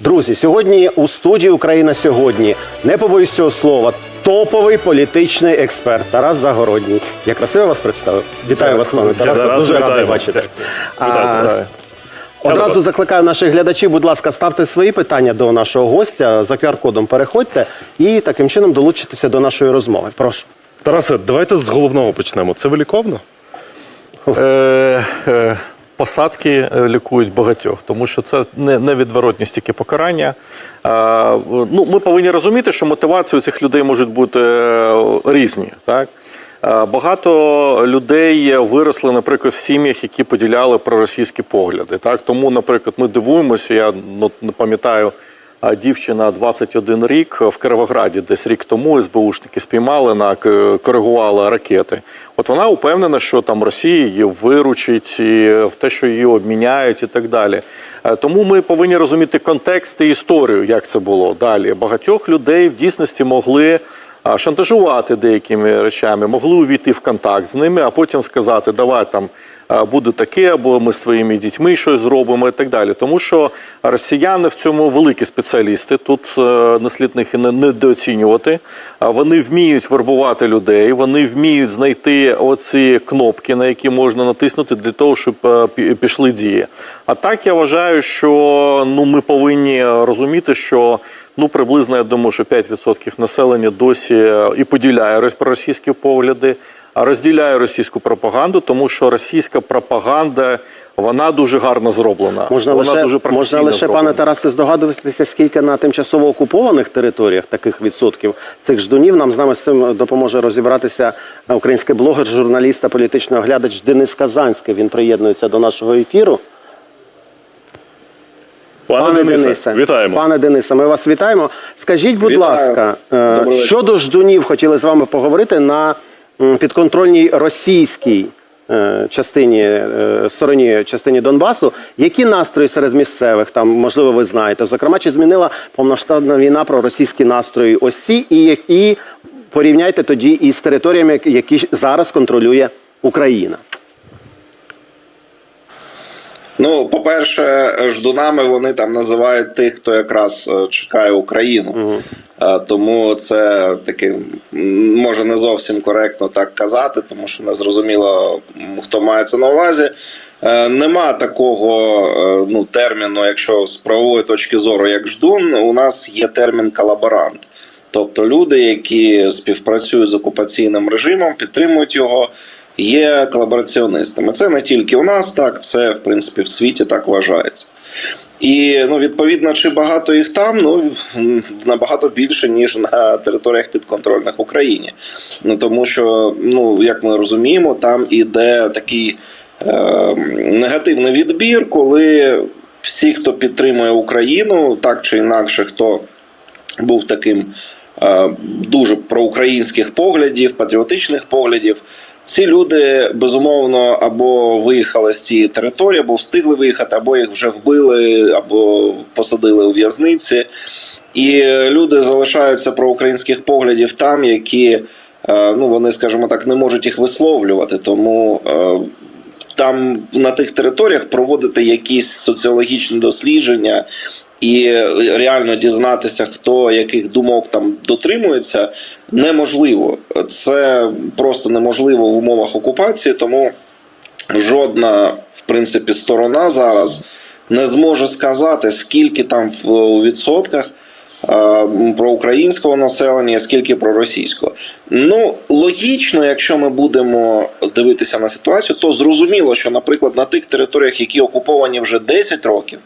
Друзі, сьогодні у студії Україна сьогодні не побоюсь цього слова. Топовий політичний експерт Тарас Загородній. Я красиво вас представив. Вітаю вас, пане Тарас, Дуже радий бачити. Одразу закликаю наших глядачів, будь ласка, ставте свої питання до нашого гостя. За QR-кодом переходьте і таким чином долучитеся до нашої розмови. Прошу. Тарасе, давайте з головного почнемо. Це виліковно? Е, е, Посадки е, лікують багатьох, тому що це не, не відворотність тільки покарання. А, ну, ми повинні розуміти, що мотивації у цих людей можуть бути е, різні. Так? Багато людей виросли, наприклад, в сім'ях, які поділяли проросійські погляди. Так? Тому, наприклад, ми дивуємося, я ну, не пам'ятаю. Дівчина 21 рік в Кировограді, десь рік тому СБУшники спіймали на коригували ракети. От вона упевнена, що там Росія її виручить і в те, що її обміняють, і так далі. Е, Тому ми повинні розуміти контекст і історію, як це було далі. Багатьох людей в дійсності могли. Шантажувати деякими речами, могли увійти в контакт з ними, а потім сказати, давай там буде таке, або ми з твоїми дітьми щось зробимо і так далі. Тому що росіяни в цьому великі спеціалісти. Тут е, не слід їх не недооцінювати. Вони вміють вербувати людей, вони вміють знайти оці кнопки, на які можна натиснути для того, щоб е, пішли дії. А так я вважаю, що ну ми повинні розуміти, що ну приблизно я думаю, що 5% населення досі е, і поділяє рос- проросійські погляди. А розділяє російську пропаганду, тому що російська пропаганда вона дуже гарно зроблена. Можна вона лише, дуже можна лише зроблена. пане Тарасе, здогадуватися, скільки на тимчасово окупованих територіях таких відсотків цих ждунів. Нам з нами з цим допоможе розібратися український блогер, журналіст та політичний оглядач Денис Казанський. Він приєднується до нашого ефіру. Пане, Денисе, вітаємо. Пане Денисе, ми вас вітаємо. Скажіть, будь Вітаю. ласка, е, Добрий щодо ждунів, хотіли з вами поговорити на підконтрольній російській е, частині е, стороні частині Донбасу. Які настрої серед місцевих там, можливо, ви знаєте? Зокрема, чи змінила повноштабна війна про російські настрої ось ці, і, і порівняйте тоді із територіями, які зараз контролює Україна. Ну, по-перше, ждунами вони там називають тих, хто якраз е, чекає Україну. Е, Тому це таки може не зовсім коректно так казати, тому що не зрозуміло, хто має це на увазі. Е, Нема такого ну, терміну, якщо з правової точки зору, як ждун, у нас є термін колаборант. Тобто люди, які співпрацюють з окупаційним режимом, підтримують його, є колабораціонистами. Це не тільки у нас так, це в принципі в світі так вважається. І ну, відповідно, чи багато їх там, ну набагато більше, ніж на територіях підконтрольних Україні. Ну тому що, ну як ми розуміємо, там іде такий е, негативний відбір, коли всі, хто підтримує Україну, так чи інакше, хто був таким е, дуже проукраїнських поглядів, патріотичних поглядів. Ці люди безумовно або виїхали з цієї території, або встигли виїхати, або їх вже вбили, або посадили у в'язниці. І люди залишаються проукраїнських поглядів там, які е, ну вони, скажімо так, не можуть їх висловлювати. Тому е, там на тих територіях проводити якісь соціологічні дослідження і реально дізнатися, хто яких думок там дотримується, неможливо. Це просто неможливо в умовах окупації, тому жодна, в принципі, сторона зараз не зможе сказати, скільки там у відсотках. Про українського населення, скільки про російського. Ну логічно, якщо ми будемо дивитися на ситуацію, то зрозуміло, що, наприклад, на тих територіях, які окуповані вже 10 років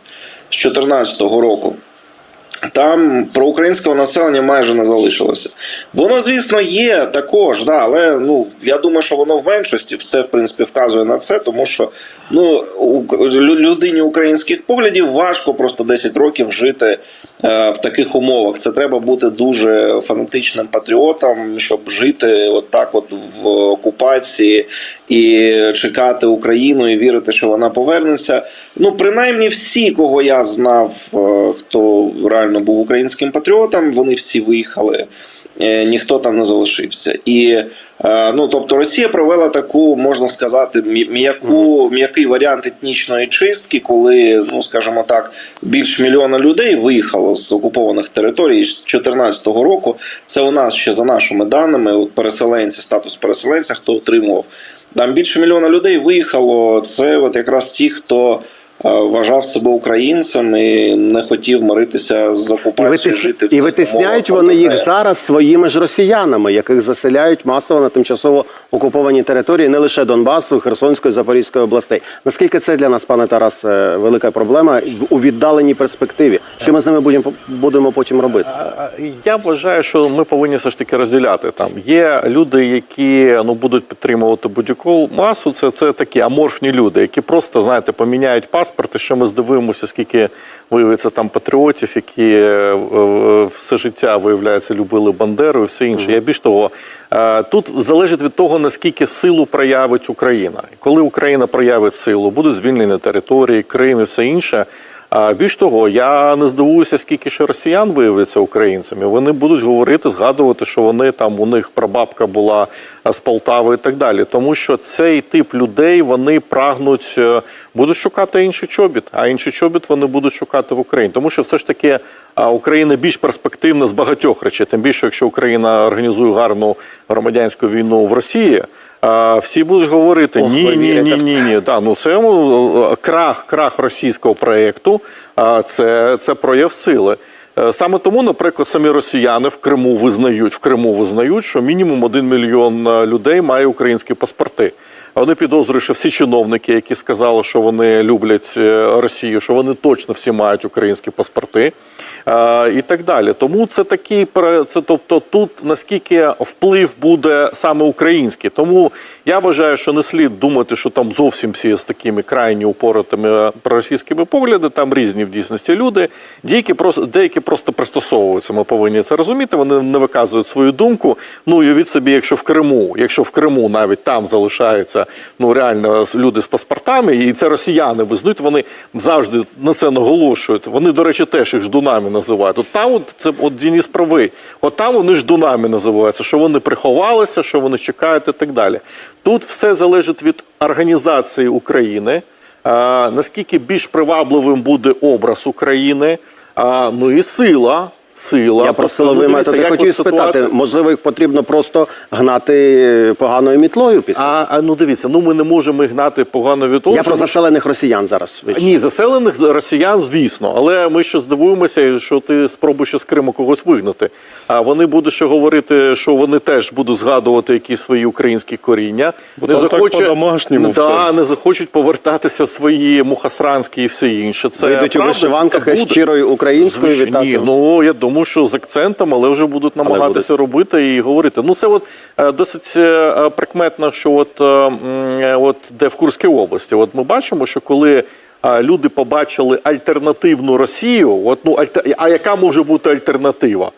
з 2014 року, там проукраїнського населення майже не залишилося. Воно, звісно, є також, да, але ну я думаю, що воно в меншості все в принципі вказує на це, тому що ну людині українських поглядів важко просто 10 років жити в таких умовах. Це треба бути дуже фанатичним патріотом, щоб жити от так, от в окупації і чекати Україну і вірити, що вона повернеться. Ну, принаймні, всі, кого я знав, е, хто реально був українським патріотом, вони всі виїхали. Е, Ніхто там не залишився, і е, ну тобто Росія провела таку, можна сказати, м'яку м'який варіант етнічної чистки, коли, ну скажімо так, більш мільйона людей виїхало з окупованих територій з 2014 року. Це у нас ще за нашими даними, от переселенці, статус переселенця, хто отримував. Там більше мільйона людей виїхало. Це от якраз ті, хто вважав себе українцем і не хотів миритися з І, окупацією. витис... жити в і витисняють умовах вони їх зараз своїми ж росіянами, яких заселяють масово на тимчасово окуповані території не лише Донбасу, Херсонської, Запорізької областей. Наскільки це для нас, пане Тарас, е, велика проблема у віддаленій перспективі? Що ми з ними будемо будемо потім робити? Я вважаю, що ми повинні все ж таки розділяти. Там є люди, які ну будуть підтримувати будь-яку масу. Це, це такі аморфні люди, які просто знаєте поміняють паспорт. І що ми здивуємося, скільки виявиться там патріотів, які е, все життя виявляється любили Бандеру і все інше. Я більш того, е, тут залежить від того наскільки силу проявить Україна. Коли Україна проявить силу, будуть звільнені території, Крим і все інше. Більш того, я не здивуюся, скільки ще росіян виявляться українцями. Вони будуть говорити, згадувати, що вони там у них прабабка була з Полтави і так далі. Тому що цей тип людей вони прагнуть, е, будуть шукати інший чобіт, а інший чобіт вони будуть шукати в Україні. Тому що все ж таки Україна більш перспективна з багатьох речей. Тим більше, якщо Україна організує гарну громадянську війну в Росії. А, Всі будуть говорити Ох, ні, ні, ні, ні, ні. Да, ну це ну, крах, крах російського проєкту, а, це, це прояв сили. Е, Саме тому, наприклад, самі росіяни в Криму визнають в Криму визнають, що мінімум один мільйон е, людей має українські паспорти. Вони підозрюють, що всі чиновники, які сказали, що вони люблять е, Росію, що вони точно всі мають українські паспорти е, і так далі. Тому це такий це, тобто, тут наскільки вплив буде саме український. Тому я вважаю, що не слід думати, що там зовсім всі з такими крайні упоротими проросійськими поглядами, там різні в дійсності люди. Деякі просто деякі просто пристосовуються. Ми повинні це розуміти. Вони не виказують свою думку. Ну уявіть собі, якщо в Криму, якщо в Криму навіть там ну реально люди з паспортами, і це росіяни визнають, вони завжди на це наголошують. Вони, до речі, теж їх ждунами називають. От там от, це от Дініс правий. От там вони ждунами називаються, що вони приховалися, що вони чекають і так далі. Тут все залежить від організації України. А, наскільки більш привабливим буде образ України, а, ну і сила. Сила. Я про силовий дивіться, метод як хотів от спитати, можливо, їх потрібно просто гнати поганою мітлою після? А, а ну дивіться, ну ми не можемо їх гнати погано від того. Я що про ми ж- заселених росіян зараз. Ні, заселених росіян, звісно, але ми ще здивуємося, що ти спробуєш з Криму когось вигнати. А вони будуть ще говорити, що вони теж будуть згадувати якісь свої українські коріння. Бо там так по-домашньому да, все. не захочуть повертатися свої мухасранські і все інше. Це Вийдуть у правда, вишиванках це із буде. щирою українською Звичайно, вітати. ні, ну я думаю, що з акцентом, але вже будуть намагатися робити і говорити. Ну це от е, досить е, прикметно, що от, е, е, от де в Курській області, от ми бачимо, що коли. е, Люди побачили альтернативну Росію. От ну альтер... а яка може бути альтернатива?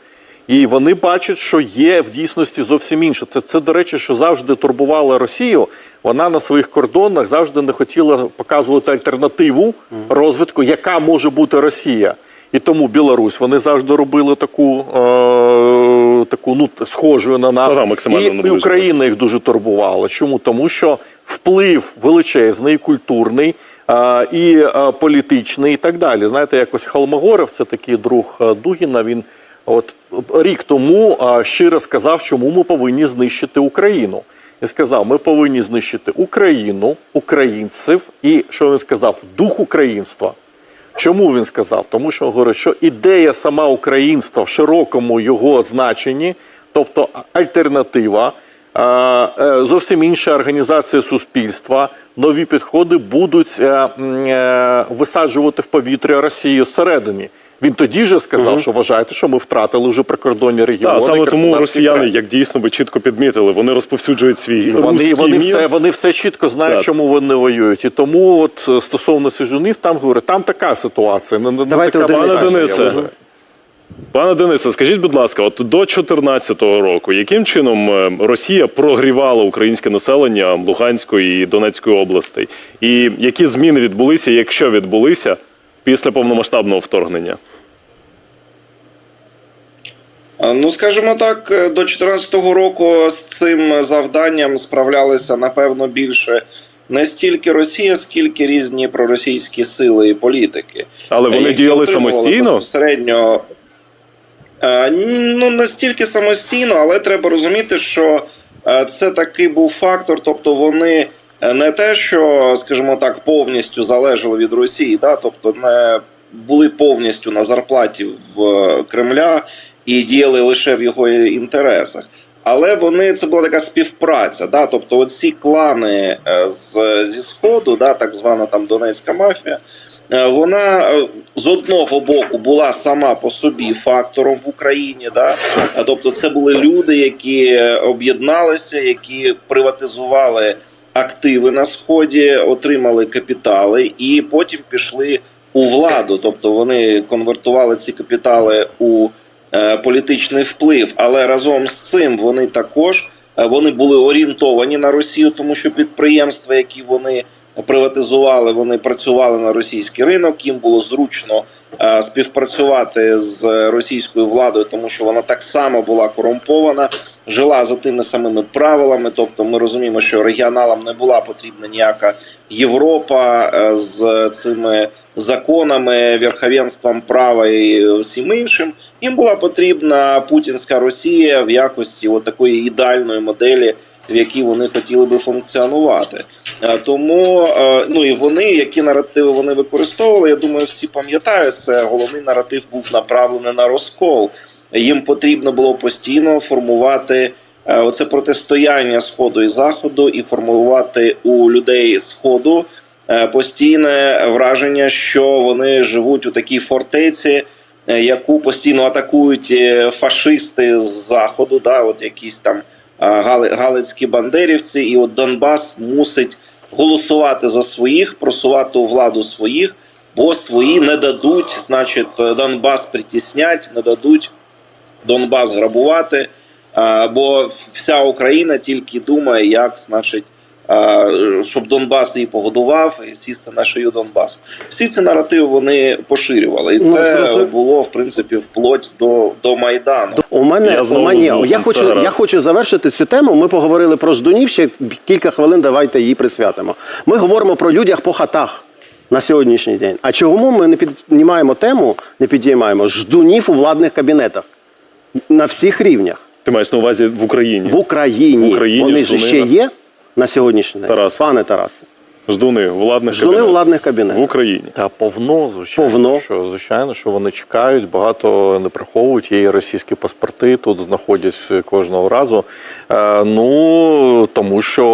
І вони бачать, що є в дійсності зовсім інше. Це, це, до речі, що завжди турбувала Росію. Вона на своїх кордонах завжди не хотіла показувати альтернативу розвитку, яка може бути Росія. І тому Білорусь вони завжди робили таку, е, таку ну, схожу на нас. Максимально і, і. Україна їх дуже турбувала. Чому? Тому що вплив величезний, культурний. е, І е, політичний, і так далі. Знаєте, якось Холмогоров, це такий друг е, Дугіна. Він от рік тому е, щиро сказав, чому ми повинні знищити Україну. І сказав: ми повинні знищити Україну, українців, і що він сказав? Дух українства. Чому він сказав? Тому що говорить, що ідея сама українства в широкому його значенні, тобто альтернатива, е, зовсім інша організація суспільства, нові підходи будуть е, е, висаджувати в повітря Росію зсередині. Він тоді же сказав, що вважаєте, що ми втратили вже прикордонні регіони. Так, саме тому росіяни, край. як дійсно ви чітко підмітили, вони розповсюджують свій Вони, вони, мір. все, вони все чітко знають, Так. чому вони воюють. І тому, от е, стосовно сижунів, там говорять, там така ситуація. Не, не Давайте така Пане Денисе. Пане Денисе, скажіть, будь ласка, от до 2014 року, яким чином е, Росія прогрівала українське населення Луганської і Донецької областей? І які зміни відбулися, якщо відбулися, після повномасштабного вторгнення? Ну, скажімо так, е, до 2014 року з цим завданням справлялися напевно більше не стільки Росія, скільки різні проросійські сили і політики. Але вони які діяли самостійно? Безпосередньо. Е, Ну, не стільки самостійно, але треба розуміти, що е, це такий був фактор, тобто вони е, не те, що, скажімо так, повністю залежали від Росії, да, тобто не були повністю на зарплаті в е, Кремля і діяли лише в його інтересах. Але вони це була така співпраця. Да? Тобто, оці клани е, з, зі сходу, да, так звана там Донецька мафія, е, вона е, з одного боку була сама по собі фактором в Україні. Да? Е, Тобто, це були люди, які е, об'єдналися, які приватизували активи на сході, отримали капітали і потім пішли у владу. Тобто вони конвертували ці капітали у е, політичний вплив, але разом з цим вони також е, вони були орієнтовані на Росію, тому що підприємства, які вони приватизували, вони працювали на російський ринок. Їм було зручно співпрацювати з російською владою, тому що вона так само була корумпована, жила за тими самими правилами. Тобто, ми розуміємо, що регіоналам не була потрібна ніяка Європа е, з цими законами, верховенством права і всім іншим. Їм була потрібна путінська Росія в якості от такої ідеальної моделі, в якій вони хотіли би функціонувати. Е, Тому е, ну і вони, які наративи вони використовували, я думаю, всі пам'ятають це. Головний наратив був направлений на розкол. Їм потрібно було постійно формувати е, оце протистояння сходу і заходу, і формувати у людей сходу постійне враження, що вони живуть у такій фортеці, яку постійно атакують фашисти з заходу, да, от якісь там галицькі бандерівці, і от Донбас мусить голосувати за своїх, просувати у владу своїх, бо свої не дадуть, значить, Донбас притіснять, не дадуть Донбас грабувати. Бо вся Україна тільки думає, як, значить, щоб Донбас її погодував і сісти на шию Донбасу. Всі ці наративи вони поширювали, і Ну, це зрозум- було в принципі вплоть до, до Майдану. У мене Я у знову мене з вухом, я хочу, гаразд. я хочу завершити цю тему. Ми поговорили про ждунів. Ще кілька хвилин. Давайте її присвятимо. Ми говоримо про людях по хатах на сьогоднішній день. А чому ми не піднімаємо тему, не підіймаємо ждунів у владних кабінетах на всіх рівнях Ти маєш на увазі в Україні. в Україні? В Україні Вони ж ще є на сьогоднішній день. Тарас. Пане Тарасе, Ждуни владних ждуни у кабінетів. в. Україні. Та повно, звичайно, Повно. що звичайно, що вони чекають, багато не приховують. Є і російські паспорти, тут знаходяться кожного разу. Е, ну тому що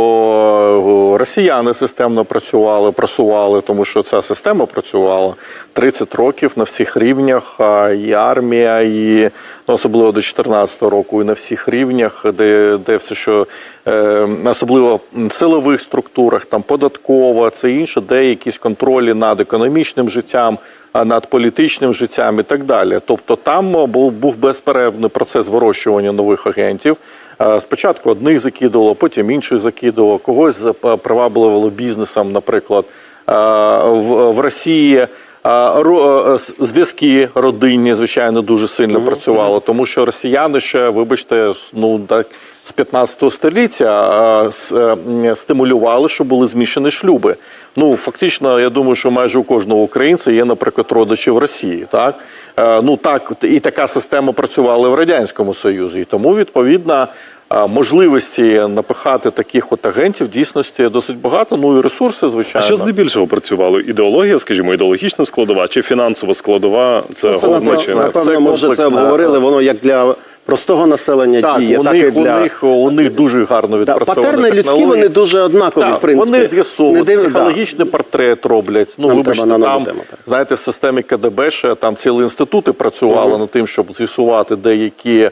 е, росіяни системно працювали, просували, тому що ця система працювала 30 років на всіх рівнях. І армія, і особливо до 2014 року, і на всіх рівнях, де, де все, що е, особливо в силових структурах, там податкова, це інше, де якісь контролі над економічним життям, над політичним життям і так далі. Тобто там е, був, був безперервний процес вирощування нових агентів. Е, Спочатку одних закидувало, потім інших закидувало, когось зап- привабливало бізнесом, наприклад, е, в, в Росії. Е, с- Зв'язки родинні, звичайно, дуже сильно працювало, тому що росіяни ще, вибачте, ну так з 15 століття е, стимулювали, щоб були змішані шлюби. Ну фактично, я думаю, що майже у кожного українця є, наприклад, родичі в Росії. Так Е, ну так і така система працювала в радянському Союзі, і тому відповідно. А, Можливості напихати таких от агентів дійсності досить багато. Ну і ресурси, А звичайно. що здебільшого працювало? Ідеологія, скажімо, ідеологічна складова чи фінансова складова? Це, Це головна напевно, чи напевно, ми вже це обговорили. Воно як для простого населення Так, діє, у так і них, для у них у них дуже гарно Да, відпрацьовані патерни людські вони дуже однакові. Так, в принципі. вони з'ясовують Не див- да. психологічний портрет роблять. Ну, Нам вибачте, там, перейти. знаєте, в системі КДБ ще там цілі інститути працювали над тим, щоб з'ясувати деякі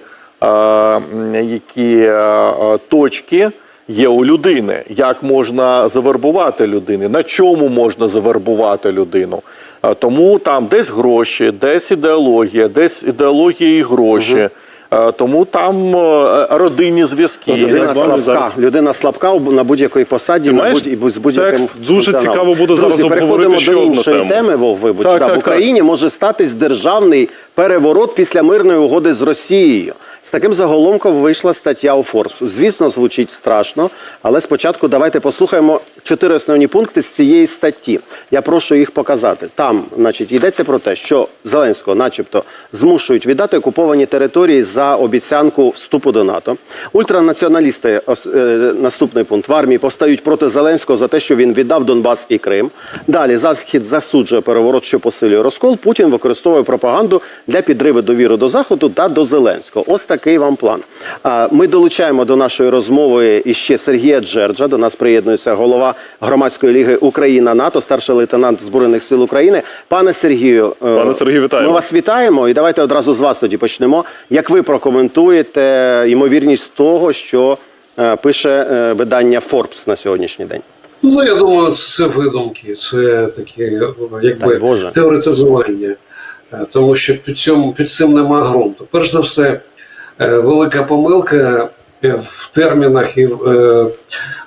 які е, е, точки. Є у людини, як можна завербувати людини, на чому можна завербувати людину. Е, Тому там десь гроші, десь ідеологія, десь ідеологія і гроші. Е, Тому там е, родинні зв'язки. Людина слабка, зараз- людина слабка на будь-якій посаді, Ти на будь, з будь-яким текст? Дуже цікаво буде Друзі, зараз переходимо обговорити ще до іншої тему. теми. Вов, вибач, Так, так, в Україні може статись державний переворот після мирної угоди з Росією. З таким заголовком вийшла стаття у Форс. Звісно, звучить страшно, але спочатку давайте послухаємо чотири основні пункти з цієї статті. Я прошу їх показати. Там, значить, йдеться про те, що Зеленського, начебто, змушують віддати окуповані території за обіцянку вступу до НАТО. Ультранаціоналісти, е, наступний пункт в армії повстають проти Зеленського за те, що він віддав Донбас і Крим. Далі захід засуджує переворот, що посилює розкол. Путін використовує пропаганду для підриву довіри до заходу та до Зеленського. Ось такий вам план. Ми долучаємо до нашої розмови іще Сергія Джерджа. До нас приєднується голова громадської ліги Україна НАТО, старший лейтенант збройних сил України. Пане Сергію, е, Пане Сергію, вітаємо. Ми вас вітаємо і давайте одразу з вас тоді почнемо. Як ви прокоментуєте ймовірність того, що е, пише е, видання Forbes на сьогоднішній день? Ну, я думаю, це видумки, це таке якби Боже. теоретизування, тому що під цьому під цим нема ґрунту. Перш за все, велика помилка в термінах і в е,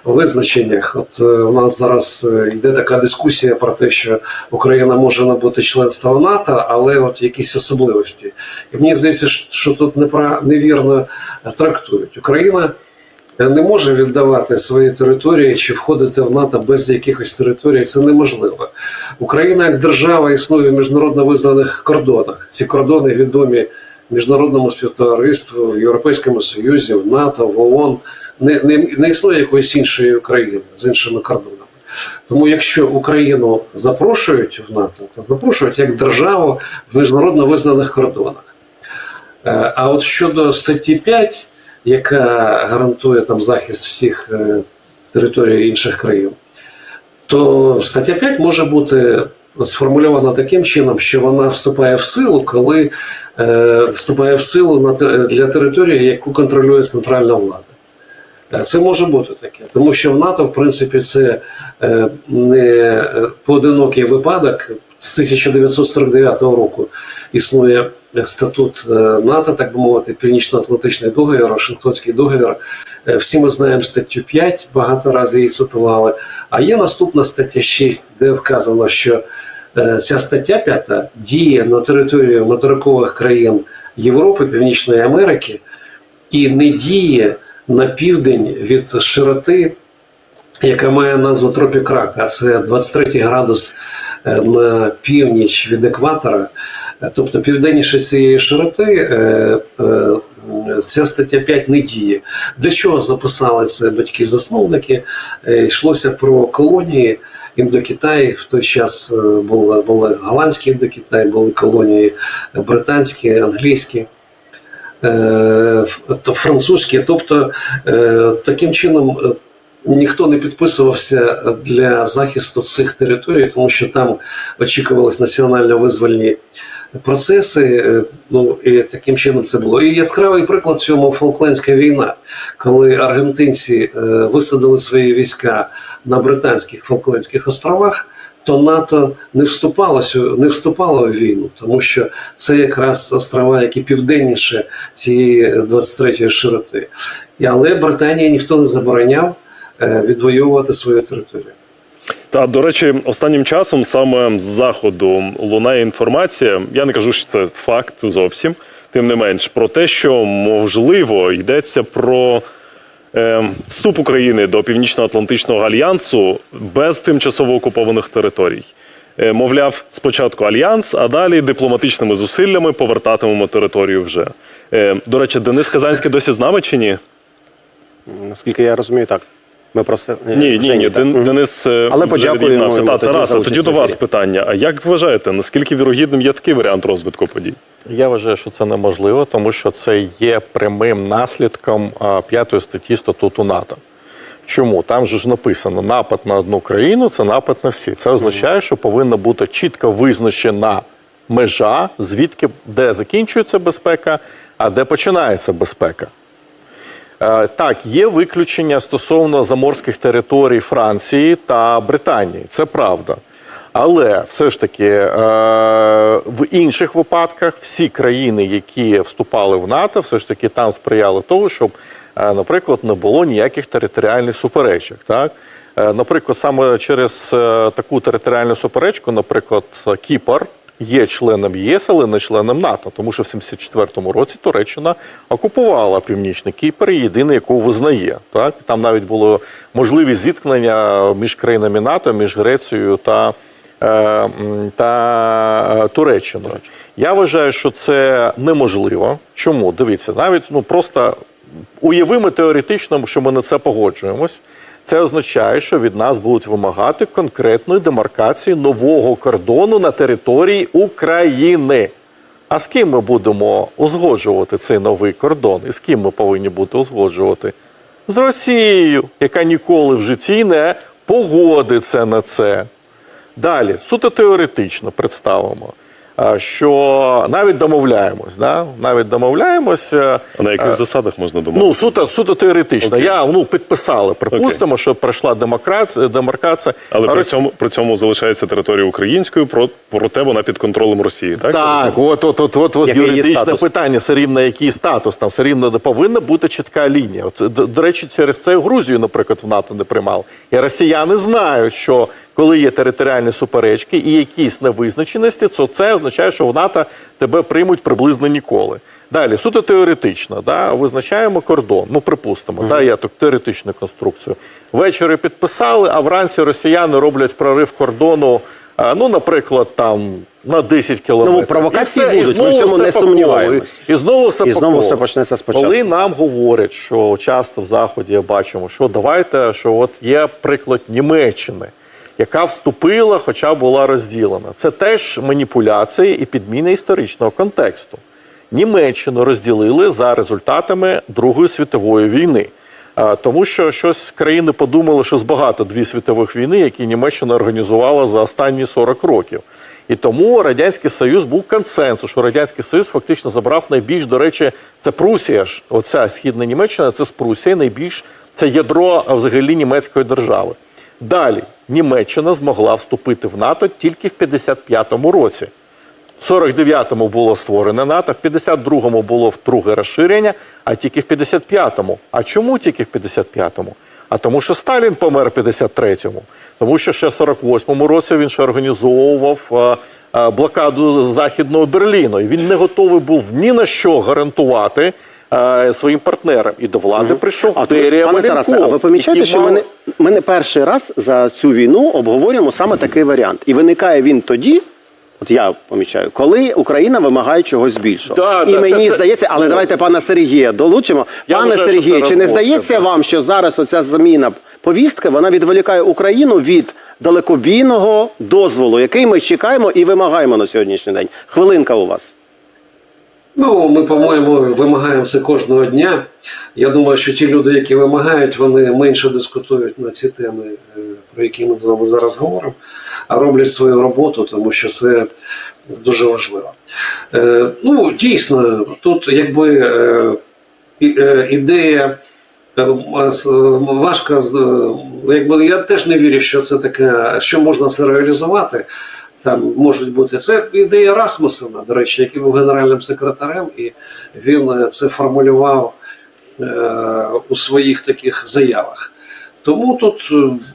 визначеннях. От е, у нас зараз е, йде така дискусія про те, що Україна може набути членства в НАТО, але от якісь особливості. І мені здається, що тут невірно трактують. Україна не може віддавати свої території чи входити в НАТО без якихось територій. Це неможливо. Україна як держава існує в міжнародно визнаних кордонах. Ці кордони відомі міжнародному співтовариству, в Європейському Союзі, в НАТО, в ООН. Не, не, не існує якоїсь іншої України з іншими кордонами. Тому, якщо Україну запрошують в НАТО, то запрошують як державу в міжнародно визнаних кордонах. Е, А от щодо статті 5, яка гарантує там захист всіх е, територій інших країн, то стаття 5 може бути сформульована таким чином, що вона вступає в силу, коли вступає в силу для території, яку контролює центральна влада. Е, Це може бути таке, тому що в НАТО, в принципі, це е, не е, поодинокий випадок. З 1949 року існує статут е, НАТО, так би мовити, Північно-Атлантичний договір, Вашингтонський договір. Е, Всі ми знаємо статтю 5, багато разів її цитували. А є наступна стаття 6, де вказано, що е, ця стаття 5 діє на території материкових країн Європи, Північної Америки і не діє на південь від широти, яка має назву Тропікрак, а це 23 градус е, на північ від екватора. Е, Тобто південніше цієї широти е, е, ця стаття 5 не діє. Для чого записали це батьки-засновники? Е, Йшлося про колонії. Індокитай в той час е, були, були голландські індокитай, були колонії британські, англійські. Е, французькі. Тобто е, таким чином ніхто не підписувався для захисту цих територій, тому що там очікувались національно визвольні процеси. е, Ну і таким чином це було. І яскравий приклад цьому Фолклендська війна, коли аргентинці е, висадили свої війська на британських Фолклендських островах. То НАТО не вступало сю- не вступало в війну, тому що це якраз острова, які південніше цієї 23-ї широти. Але Британії ніхто не забороняв е, відвоювати свою територію. Та до речі, останнім часом саме з заходу лунає інформація. Я не кажу, що це факт зовсім, тим не менш, про те, що можливо йдеться про е, вступ України до Північно-Атлантичного альянсу без тимчасово окупованих територій. Е, мовляв, спочатку альянс, а далі дипломатичними зусиллями повертатимемо територію вже. Е, до речі, Денис Казанський досі з нами чи ні? Наскільки я розумію, так. Ми просто Ні, ні, ні. Ден- Денис е, Але подякуємо. Та, участь тоді до вас питання. А як вважаєте, наскільки вірогідним є такий варіант розвитку подій? Я вважаю, що це неможливо, тому що це є прямим наслідком п'ятої статті статуту НАТО. Чому? Там же ж написано напад на одну країну це напад на всі. Це означає, що повинна бути чітко визначена межа, звідки де закінчується безпека, а де починається безпека. Е, Так, є виключення стосовно заморських територій Франції та Британії. Це правда. Але все ж таки е, в інших випадках всі країни, які вступали в НАТО, все ж таки там сприяли тому, щоб, е, наприклад, не було ніяких територіальних суперечок. Так? Наприклад, саме через таку територіальну суперечку, наприклад, Кіпр є членом ЄС, але не членом НАТО, тому що в 74-му році Туреччина окупувала північний Кіпр, і єдиний, якого визнає. Так там навіть було можливість зіткнення між країнами НАТО, між Грецією та. е, Та е, Туреччиною. Я вважаю, що це неможливо. Чому? Дивіться, навіть ну просто уявимо теоретично, що ми на це погоджуємось. Це означає, що від нас будуть вимагати конкретної демаркації нового кордону на території України. А з ким ми будемо узгоджувати цей новий кордон? І з ким ми повинні бути узгоджувати? З Росією, яка ніколи в житті не погодиться на це. Далі, суто теоретично представимо, що навіть домовляємось, да? навіть домовляємось. е, А на яких засадах можна думати? Ну, суто, суто теоретично. Я ну підписали. Припустимо, що пройшла демаркація. Але при цьому при цьому залишається територія українською, про, проте вона під контролем Росії. Так Так, от, от, от, от, от юридичне питання, все рівно який статус там, все рівно повинна бути чітка лінія. От, до, до речі, через це Грузію, наприклад, в НАТО не приймали. І росіяни знають, що коли є територіальні суперечки і якісь невизначеності, то це означає, що в НАТО тебе приймуть приблизно ніколи. Далі, суто теоретично, да, визначаємо кордон. Ну, припустимо, да, я так теоретичну конструкцію. Ввечері підписали, а вранці росіяни роблять прорив кордону. Ну, наприклад, там на 10 кілометрів. Ну, провокації І все, і будуть, ми в цьому не сумніваємось. І знову все І знову все почнеться спочатку. Коли нам говорять, що часто в Заході бачимо, що давайте, що от є приклад Німеччини, яка вступила, хоча була розділена. Це теж маніпуляції і підміна історичного контексту. Німеччину розділили за результатами Другої світової війни. Тому що щось країни подумали, що збагато дві світових війни, які Німеччина організувала за останні 40 років. І тому Радянський Союз був консенсус, що Радянський Союз фактично забрав найбільш, до речі, це Прусія ж, оця східна Німеччина, це з Прусії найбільш це ядро взагалі німецької держави. Далі Німеччина змогла вступити в НАТО тільки в 55-му році. В 49-му було створене НАТО, в 52-му було друге розширення, а тільки в 55-му. А чому тільки в 55-му? А тому, що Сталін помер в 53-му. Тому що ще в 48-му році він ще організовував е, е, блокаду Західного Берліну. І він не готовий був ні на що гарантувати е, своїм партнерам. І до влади прийшов А, Берія пане Тарасе, а ви помічаєте, що ми не, ми не перший раз за цю війну обговорюємо саме такий варіант. І виникає він тоді, от я помічаю, коли Україна вимагає чогось більшого. Да, і да, мені це- здається, але давайте пана Сергія долучимо. Я пане вважаю, Сергію, чи не здається так. вам, що зараз оця зміна повістки вона відволікає Україну від далекобійного дозволу, який ми чекаємо і вимагаємо на сьогоднішній день? Хвилинка у вас. Ну, ми, по-моєму, вимагаємо це кожного дня. Я думаю, що ті люди, які вимагають, вони менше дискутують на ці теми, е, про які ми з вами зараз говоримо, а роблять свою роботу, тому що це дуже важливо. Е, Ну, дійсно, тут якби е, ідея. Важко, якби я теж не вірю, що це таке, що можна це реалізувати. Там можуть бути це ідея Расмусена, до речі, який був генеральним секретарем, і він е, це формулював е, у своїх таких заявах. Тому тут е,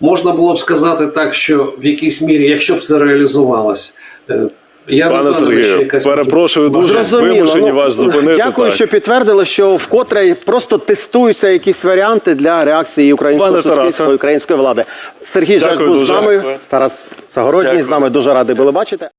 можна було б сказати так, що в якійсь мірі, якщо б це реалізувалось, е, я Пане Сергію, перепрошую дуже. Зрозуміло. Вимушені Ну, вас зупинити, Дякую, так. що підтвердили, що вкотре просто тестуються якісь варіанти для реакції українського Пане суспільства, Тарасе. української влади. Сергій Жаль був з нами. Тарас Загородній Дякую. з нами дуже радий були бачити.